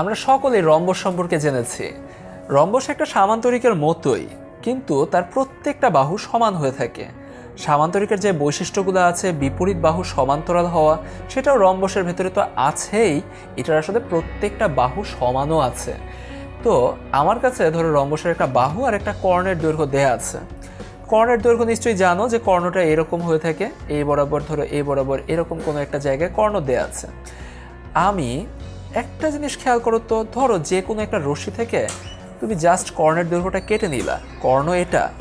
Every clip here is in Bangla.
আমরা সকলেই রম্বস সম্পর্কে জেনেছি। রম্বস একটা সামান্তরিকের মতোই, কিন্তু তার প্রত্যেকটা বাহু সমান হয়ে থাকে। সামান্তরিকের যে বৈশিষ্ট্যগুলো আছে, বিপরীত বাহু সমান্তরাল হওয়া, সেটাও রম্বসের ভেতরে তো আছেই, এটার আসলে প্রত্যেকটা বাহু সমানও আছে। তো আমার কাছে ধরো রম্বসের একটা বাহু আর একটা কর্ণের দৈর্ঘ্য দেয়া আছে। কর্ণের দৈর্ঘ্য নিশ্চয়ই জানো যে কর্ণটা এরকম হয়ে থাকে, এই বরাবর ধরো, এই বরাবর এরকম কোনো একটা জায়গায় কর্ণ দেয়া আছে। আমি একটা জিনিস খেয়াল করো তো, ধরো যে কোনো একটা রশ্মি থেকে তুমি জাস্ট কর্ণের দৈর্ঘ্যটা কেটে নিলা। কর্ণ এটা।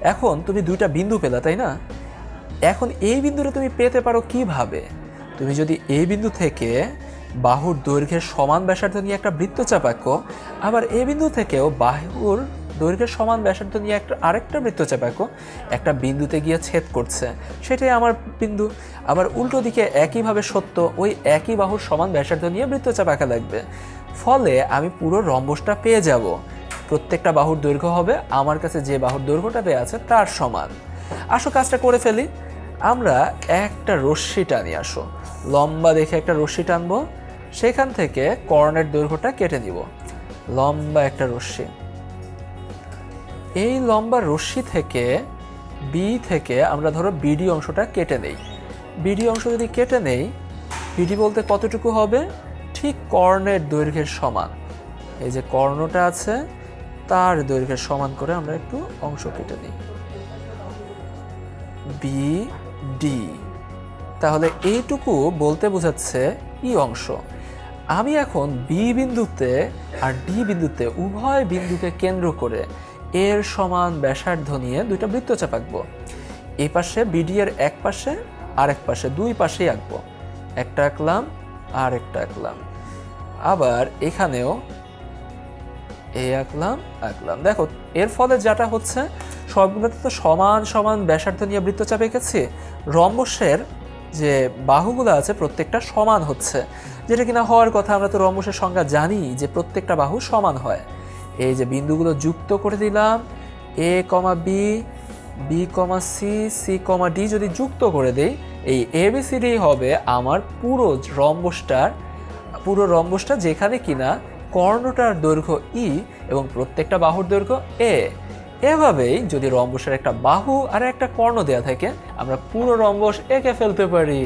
এখন তুমি দুইটা বিন্দু পেলা, তাই না? এখন এই বিন্দুটা তুমি পেতে পারো কীভাবে? তুমি যদি এই বিন্দু থেকে বাহুর দৈর্ঘ্যের সমান ব্যাসার্ধ নিয়ে একটা বৃত্তচাপ আঁকো, আবার এই বিন্দু থেকেও বাহুর দৈর্ঘ্যের সমান ব্যাসার্ধ নিয়ে একটা আরেকটা বৃত্তচাপ আঁকো একটা বিন্দুতে গিয়ে ছেদ করছে। সেটাই আমার বিন্দু। আবার উল্টো দিকে একইভাবে সত্য, ওই একই বাহুর সমান ব্যাসার্ধ নিয়ে বৃত্তচাপ আঁকা লাগবে। ফলে আমি পুরো রম্বসটা পেয়ে যাব। প্রত্যেকটা বাহুর দৈর্ঘ্য হবে, আমার কাছে যে বাহুর দৈর্ঘ্যটা পেয়ে আছে তার সমান। আসো, কাজটা করে ফেলি। আমরা একটা রশ্মি টানি, আসো। লম্বা দেখে একটা রশ্মি টানবো। সেখান থেকে কর্ণের দৈর্ঘ্যটা কেটে নিব। লম্বা একটা রশ্মি। এই লম্বা রশ্মি থেকে বি থেকে আমরা ধরো বিডি অংশটা কেটে নেই। বিডি অংশ যদি কেটে নেই বিডি বলতে কতটুকু হবে? ঠিক কর্ণের দৈর্ঘ্যের সমান। এই যে কর্ণটা আছে, তার দৈর্ঘ্যের সমান করে আমরা একটু অংশ কেটে নিই। বি ডি তাহলে এইটুকু বলতে বোঝাচ্ছে ই অংশ। আমি এখন বি বিন্দুতে আর ডি বিন্দুতে উভয় বিন্দুকে কেন্দ্র করে এর সমান ব্যাসার্ধ নিয়ে দুইটা বৃত্তচাপ আঁকবো এই পাশে বিডি এর এক পাশে আর এক পাশে দুই পাশেই আঁকবো। একটা আঁকলাম আর একটা আঁকলাম। আবার এখানেও এই আঁকলাম আঁকলাম। দেখো, এর ফলে যেটা হচ্ছে, সবগুলোতে তো সমান সমান ব্যাসার্ধ নিয়ে বৃত্তচাপ এঁকেছি রম্বসের যে বাহুগুলো আছে, প্রত্যেকটা সমান হচ্ছে। যেটা কিনা হওয়ার কথা আমরা তো রম্বসের সংজ্ঞা জানি যে প্রত্যেকটা বাহু সমান হয়। এই যে বিন্দুগুলো যুক্ত করে দিলাম, A comma B B comma C C comma D যদি যুক্ত করে দিই, এই এ বি সি ডি হবে আমার পুরো রম্বসটার, পুরো রম্বসটা যেখানে কিনা কর্ণটার দৈর্ঘ্য ই এবং প্রত্যেকটা বাহুর দৈর্ঘ্য এ এভাবেই যদি রম্বসের একটা বাহু আর একটা কর্ণ দেয়া থাকে, আমরা পুরো রম্বস এঁকে ফেলতে পারি।